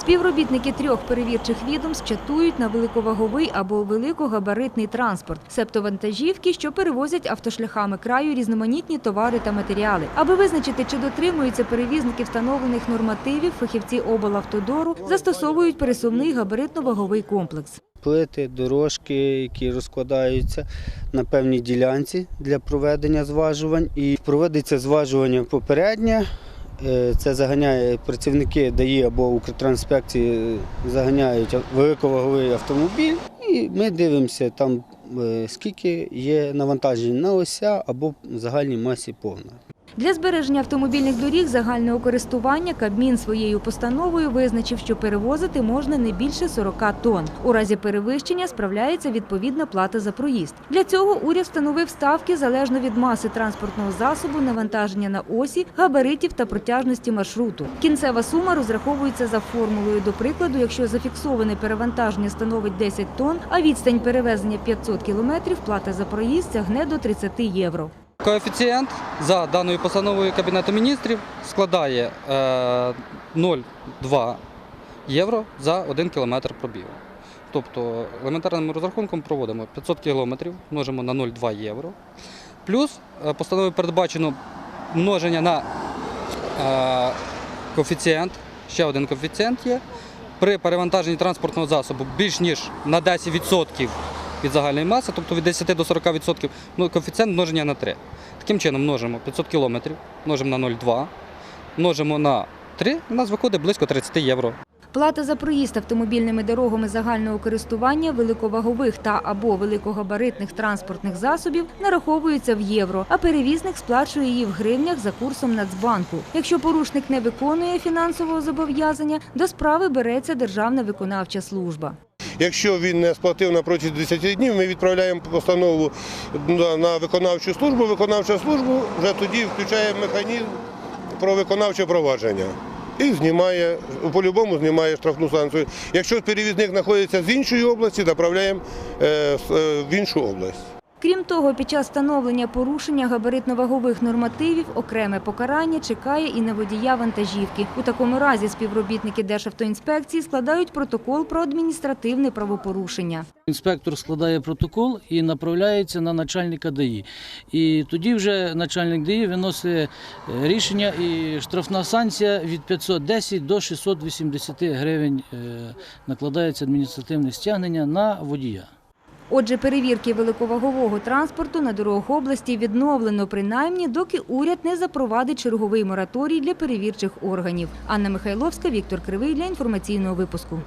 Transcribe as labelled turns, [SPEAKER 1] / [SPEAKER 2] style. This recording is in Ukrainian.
[SPEAKER 1] Співробітники трьох перевірчих відомств чатують на великоваговий або великогабаритний транспорт, себто вантажівки, що перевозять автошляхами краю різноманітні товари та матеріали. Аби визначити, чи дотримуються перевізники встановлених нормативів, фахівці облавтодору застосовують пересувний габаритно-ваговий комплекс.
[SPEAKER 2] плити, дорожки, які розкладаються на певній ділянці для проведення зважувань. І проводиться зважування попереднє. Е, Це заганяє працівники ДАІ або Укртрансспекції заганяють великоваговий автомобіль, і ми дивимося там, е, скільки є навантажень на ося або в загальній масі повна.
[SPEAKER 1] Для збереження автомобільних доріг загального користування Кабмін своєю постановою визначив, що перевозити можна не більше 40 тонн. У разі перевищення справляється відповідна плата за проїзд. Для цього уряд встановив ставки залежно від маси транспортного засобу, навантаження на осі, габаритів та протяжності маршруту. Кінцева сума розраховується за формулою. До прикладу, якщо зафіксоване перевантаження становить 10 тонн, а відстань перевезення 500 кілометрів, плата за проїзд сягне до 30 євро.
[SPEAKER 3] Коефіцієнт за даною постановою Кабінету міністрів складає е, 0,2 євро за 1 кілометр пробігу. Тобто елементарним розрахунком проводимо 500 кілометрів, множимо на 0,2 євро. Плюс е, постановою передбачено множення на е, коефіцієнт, ще один коефіцієнт є. При перевантаженні транспортного засобу більш ніж на 10% від загальної маси, тобто від 10 до 40%, ну, коефіцієнт множення на 3. Таким чином множимо 500 кілометрів, множимо на 0,2, множимо на 3, у нас виходить близько 30 євро.
[SPEAKER 1] Плата за проїзд автомобільними дорогами загального користування великовагових та або великогабаритних транспортних засобів нараховується в євро, а перевізник сплачує її в гривнях за курсом Нацбанку. Якщо порушник не виконує фінансового зобов'язання, до справи береться Державна виконавча служба.
[SPEAKER 4] Якщо він не сплатив на протязі 10 днів, ми відправляємо постанову на, на виконавчу службу. Виконавча служба вже тоді включає механізм про виконавче провадження. І знімає, по-любому знімає штрафну санкцію. Якщо перевізник знаходиться з іншої області, направляємо е, е, в іншу область.
[SPEAKER 1] Крім того, під час встановлення порушення габаритно-вагових нормативів окреме покарання чекає і на водія вантажівки. У такому разі співробітники Державтоінспекції складають протокол про адміністративне правопорушення.
[SPEAKER 5] Інспектор складає протокол і направляється на начальника ДАІ. І тоді вже начальник ДАІ виносить е, рішення і штрафна санкція від 510 до 680 гривень е, накладається адміністративне стягнення на водія.
[SPEAKER 1] Отже, перевірки великовагового транспорту на дорогах області відновлено принаймні, доки уряд не запровадить черговий мораторій для перевірчих органів. Анна Михайловська, Віктор Кривий для інформаційного випуску.